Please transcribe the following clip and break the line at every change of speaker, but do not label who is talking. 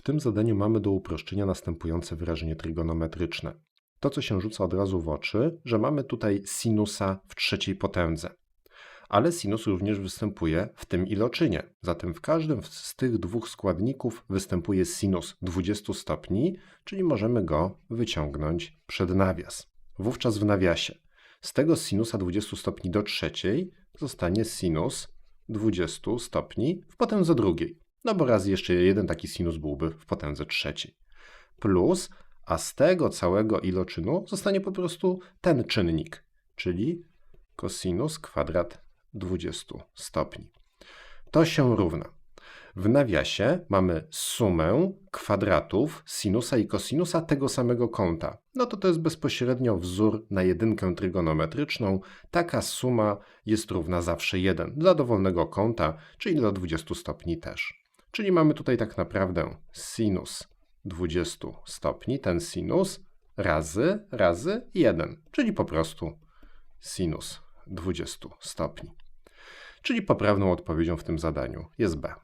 W tym zadaniu mamy do uproszczenia następujące wyrażenie trygonometryczne. To, co się rzuca od razu w oczy, że mamy tutaj sinusa w trzeciej potędze. Ale sinus również występuje w tym iloczynie. Zatem w każdym z tych dwóch składników występuje sinus 20 stopni, czyli możemy go wyciągnąć przed nawias. Wówczas w nawiasie z tego sinusa 20 stopni do trzeciej zostanie sinus 20 stopni w potędze drugiej. No bo raz jeszcze jeden taki sinus byłby w potędze trzeciej. Plus, a z tego całego iloczynu zostanie po prostu ten czynnik, czyli kosinus kwadrat 20 stopni. To się równa. W nawiasie mamy sumę kwadratów sinusa i kosinusa tego samego kąta. No to to jest bezpośrednio wzór na jedynkę trygonometryczną. Taka suma jest równa zawsze 1 dla dowolnego kąta, czyli dla 20 stopni też. Czyli mamy tutaj tak naprawdę sinus 20 stopni, ten sinus razy, razy 1, czyli po prostu sinus 20 stopni. Czyli poprawną odpowiedzią w tym zadaniu jest B.